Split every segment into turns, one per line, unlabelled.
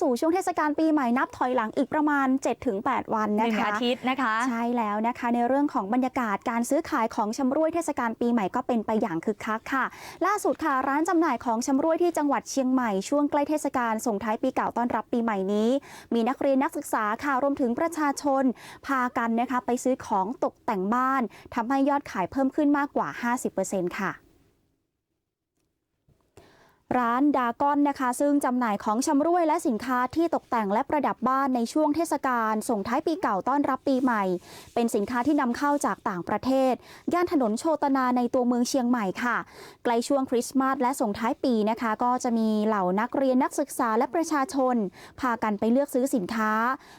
สู่ช่วงเทศกาลปีใหม่นับถอยหลังอีกประมาณ 7-8 วัน
ห
นะ
นึ่ง
คะ
อาทิตย์นะคะ
ใช่แล้วนะคะ ในเรื่องของบรรยากาศการซื้อขายของชำร่วยเทศกาลปีใหม่ก็เป็นไปอย่างคึกคักค่ะ ล่าสุดค่ะร้านจำหน่ายของชำร่วยที่จังหวัดเชียงใหม่ช่วงใกล้เทศกาลส่งท้ายปีเก่าต้อนรับปีใหม่นี้ มีนักเรียนนักศึกษาค่ะรวมถึงประชาชน พากันนะคะไปซื้อของตกแต่งบ้านทำให้ยอดขายเพิ่มขึ้นมากกว่า 50%ค่ะ ร้านดากอนนะคะ ซึ่งจำหน่ายของชำร่วยและสินค้าที่ตกแต่งและประดับบ้านในช่วงเทศกาลส่งท้ายปีเก่าต้อนรับปีใหม่ เป็นสินค้าที่นำเข้าจากต่างประเทศ ย่านถนนโชตนาในตัวเมืองเชียงใหม่ค่ะ ใกล้ช่วงคริสต์มาสและส่งท้ายปีนะคะ ก็จะมีเหล่านักเรียนนักศึกษาและประชาชน พากันไปเลือกซื้อสินค้า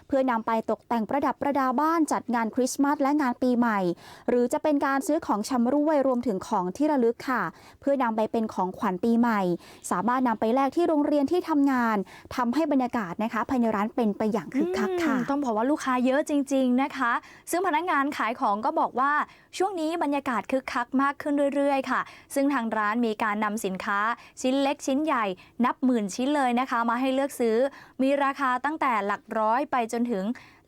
เพื่อนำไปตกแต่งประดับประดาบ้านจัดงานคริสต์มาสและงานปีใหม่ หรือจะเป็นการซื้อของชำร่วยรวมถึงของที่ระลึกค่ะ เพื่อนำไปเป็นของขวัญปีใหม่สามารถนำไปแลกที่โรงเรียนที่ทำงานทำให้บรรยากาศนะคะภายในร้านเป็นไปอย่างคึกคักค่ะ
อืมต้องบอกว่าลูกค้าเยอะจริง ๆนะคะ ซึ่งพนักงานขายของก็บอกว่าช่วงนี้บรรยากาศคึกคักมากขึ้นเรื่อยๆ ค่ะ ซึ่งทางร้านมีการนำสินค้า ชิ้นเล็กชิ้นใหญ่ นับหมื่นชิ้นเลยนะคะ มาให้เลือกซื้อ มีราคาตั้งแต่หลักร้อยไปจนถึง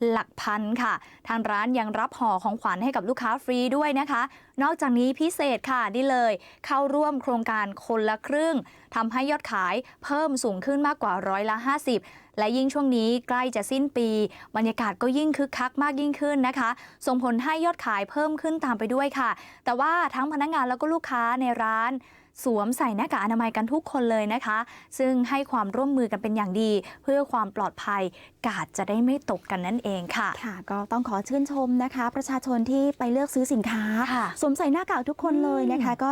หลักพันค่ะ ทางร้านยังรับห่อของขวัญให้กับลูกค้าฟรีด้วยนะคะ นอกจากนี้พิเศษค่ะนี่เลย เข้าร่วมโครงการคนละครึ่งทำให้ยอดขายเพิ่มสูงขึ้นมากกว่าร้อยละ 50 และยิ่งช่วงนี้ใกล้จะสิ้นปี บรรยากาศก็ยิ่งคึกคักมากยิ่งขึ้นนะคะ ส่งผลให้ยอดขายเพิ่มขึ้นตามไปด้วยค่ะ แต่ว่าทั้งพนักงานแล้วก็ลูกค้าในร้านสวมใส่หน้ากากอนามัยกันทุกคนเลยนะคะ ซึ่งให้ความร่วมมือกันเป็นอย่างดี เพื่อความปลอดภัย กาดจะได้ไม่ตกกันนั่นเองค่ะ
ค่ะ ก็ต้องขอชื่นชมนะคะ ประชาชนที่ไปเลือกซื้อสินค้า
ค่ะ
สวมใส่หน้ากากทุกคนเลยนะคะ ก็